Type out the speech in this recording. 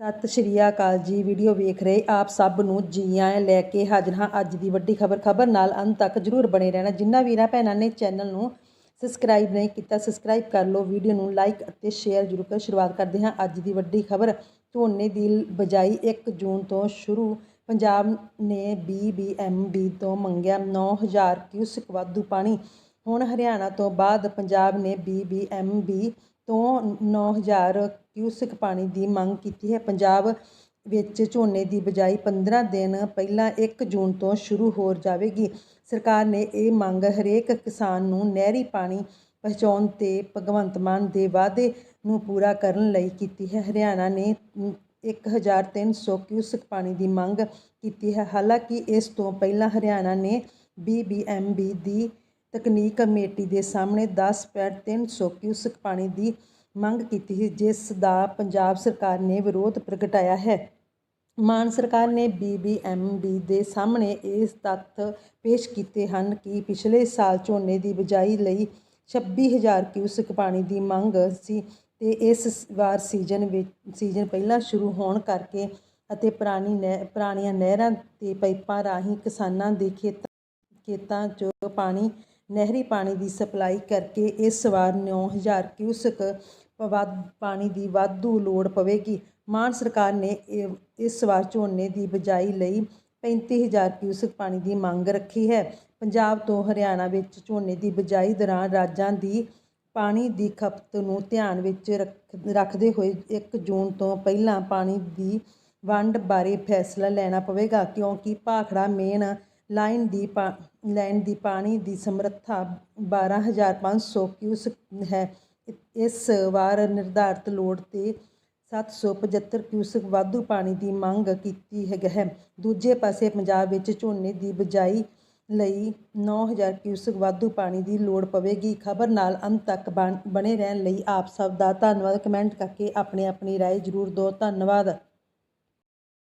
ਸਤਿ ਸ਼੍ਰੀ ਅਕਾਲ ਜੀ। ਵੀਡੀਓ ਵੇਖ ਰਹੇ ਆਪ ਸਭ ਨੂੰ ਜੀ ਆਇਆਂ ਲੈ ਕੇ ਹਾਜ਼ਰ ਹਾਂ ਅੱਜ ਦੀ ਵੱਡੀ ਖਬਰ। ਖਬਰ ਨਾਲ ਅੰਤ ਤੱਕ ਜਰੂਰ ਬਣੇ ਰਹਿਣਾ। ਜਿਨ੍ਹਾਂ ਵੀਰਾਂ ਭੈਣਾਂ ਨੇ ਚੈਨਲ ਨੂੰ ਸਬਸਕ੍ਰਾਈਬ ਨਹੀਂ ਕੀਤਾ ਸਬਸਕ੍ਰਾਈਬ ਕਰ ਲਓ। ਵੀਡੀਓ ਨੂੰ ਲਾਈਕ ਅਤੇ ਸ਼ੇਅਰ ਜ਼ਰੂਰ ਕਰ। ਸ਼ੁਰੂਆਤ ਕਰਦੇ ਹਾਂ ਅੱਜ ਦੀ ਵੱਡੀ ਖਬਰ। ਝੋਨੇ ਦੀ ਬਜਾਈ 1 ਜੂਨ ਤੋਂ ਸ਼ੁਰੂ ਪੰਜਾਬ ਨੇ ਬੀਬੀਐਮਬੀ ਤੋਂ ਮੰਗਿਆ 9000 ਕਿਊਸਕ ਵਾਧੂ ਪਾਣੀ। ਹੁਣ ਹਰਿਆਣਾ ਤੋਂ ਬਾਅਦ ਪੰਜਾਬ ਨੇ ਬੀਬੀਐਮਬੀ ਤੋਂ 9000 ਕਿਊਸਕ ਪਾਣੀ ਦੀ ਮੰਗ ਕੀਤੀ ਹੈ। ਪੰਜਾਬ ਵਿੱਚ ਝੋਨੇ ਦੀ ਬਿਜਾਈ ਪੰਦਰਾਂ ਦਿਨ ਪਹਿਲਾਂ ਇੱਕ ਜੂਨ ਤੋਂ ਸ਼ੁਰੂ ਹੋ ਜਾਵੇਗੀ। ਸਰਕਾਰ ਨੇ ਇਹ ਮੰਗ ਹਰੇਕ ਕਿਸਾਨ ਨੂੰ ਨਹਿਰੀ ਪਾਣੀ ਪਹੁੰਚਾਉਣ ਤੇ ਭਗਵੰਤ ਮਾਨ ਦੇ ਵਾਅਦੇ ਨੂੰ ਪੂਰਾ ਕਰਨ ਲਈ ਕੀਤੀ ਹੈ। ਹਰਿਆਣਾ ਨੇ 1300 ਕਿਊਸਕ ਪਾਣੀ ਦੀ ਮੰਗ ਕੀਤੀ ਹੈ। ਹਾਲਾਂਕਿ ਇਸ ਤੋਂ ਪਹਿਲਾਂ ਹਰਿਆਣਾ ਨੇ ਬੀਬੀਐਮਬੀ ਦੀ ਤਕਨੀਕ ਕਮੇਟੀ ਦੇ ਸਾਹਮਣੇ 10.300 ਕਿਊਸਕ ਪਾਣੀ ਦੀ ਮੰਗ ਕੀਤੀ ਜਿਸ ਦਾ ਪੰਜਾਬ ਸਰਕਾਰ ਨੇ ਵਿਰੋਧ ਪ੍ਰਗਟਾਇਆ ਹੈ। ਮਾਨ ਸਰਕਾਰ ਨੇ ਬੀਬੀਐਮਬੀ ਦੇ ਸਾਹਮਣੇ ਇਸ ਤੱਥ ਪੇਸ਼ ਕੀਤੇ ਹਨ ਕਿ ਪਿਛਲੇ ਸਾਲ ਝੋਨੇ ਦੀ ਬਿਜਾਈ ਲਈ 26000 ਕਿਊਸਕ ਪਾਣੀ ਦੀ ਮੰਗ ਸੀ ਤੇ ਇਸ ਵਾਰ ਸੀਜ਼ਨ ਵਿੱਚ, ਸੀਜ਼ਨ ਪਹਿਲਾਂ ਸ਼ੁਰੂ ਹੋਣ ਕਰਕੇ ਅਤੇ ਪੁਰਾਣੀ ਨਹਿ, ਪੁਰਾਣੀਆਂ ਨਹਿਰਾਂ ਤੇ ਪਾਈਪਾਂ ਰਾਹੀਂ ਕਿਸਾਨਾਂ ਦੇ ਖੇਤਾਂ ਖੇਤਾਂ 'ਚ ਪਾਣੀ ਨਹਿਰੀ ਪਾਣੀ ਦੀ ਸਪਲਾਈ ਕਰਕੇ ਇਸ ਵਾਰ 9000 ਕਿਊਸਕ ਵੱਧ ਪਾਣੀ ਦੀ ਵਾਧੂ ਲੋੜ ਪਵੇਗੀ। ਮਾਨ ਸਰਕਾਰ ਨੇ ਇਹ- ਇਸ ਵਾਰ ਝੋਨੇ ਦੀ ਬਿਜਾਈ ਲਈ 35000 ਕਿਊਸਕ ਪਾਣੀ ਦੀ ਮੰਗ ਰੱਖੀ ਹੈ। ਪੰਜਾਬ ਤੋਂ ਹਰਿਆਣਾ ਵਿੱਚ ਝੋਨੇ ਦੀ ਬਿਜਾਈ ਦੌਰਾਨ ਰਾਜਾਂ ਦੀ ਪਾਣੀ ਦੀ ਖਪਤ ਨੂੰ ਧਿਆਨ ਵਿੱਚ ਰੱਖ- ਰੱਖਦੇ ਹੋਏ 1 ਜੂਨ ਤੋਂ ਪਹਿਲਾਂ ਪਾਣੀ ਦੀ ਵੰਡ ਬਾਰੇ ਫੈਸਲਾ ਲੈਣਾ ਪਵੇਗਾ, ਕਿਉਂਕਿ ਭਾਖੜਾ ਮੇਨ ਲਾਈਨ ਦੀ ਪਾ- ਲਾਈਨ ਦੀ ਪਾਣੀ ਦੀ ਸਮਰੱਥਾ 12500 ਕਿਊਸਕ ਹੈ ਇਸ ਵਾਰ ਨਿਰਧਾਰਤ ਲੋੜ ਤੇ 775 ਕਿਊਸਕ ਵਾਧੂ ਪਾਣੀ ਦੀ ਮੰਗ ਕੀਤੀ ਹੈ ਹੈ ਦੂਜੇ ਪਾਸੇ ਪੰਜਾਬ ਵਿੱਚ ਝੋਨੇ ਦੀ ਬਿਜਾਈ ਲਈ 9000 ਕਿਊਸਕ ਵਾਧੂ ਪਾਣੀ ਦੀ ਲੋੜ ਪਵੇਗੀ ਖਬਰ ਨਾਲ ਅੰਤ ਤੱਕ ਬਣ- ਬਣੇ ਰਹਿਣ ਲਈ ਆਪ ਸਭ ਦਾ ਧੰਨਵਾਦ ਕਮੈਂਟ ਕਰਕੇ ਆਪਣੀ ਆਪਣੀ رائے ਜ਼ਰੂਰ ਦਿਓ ਧੰਨਵਾਦ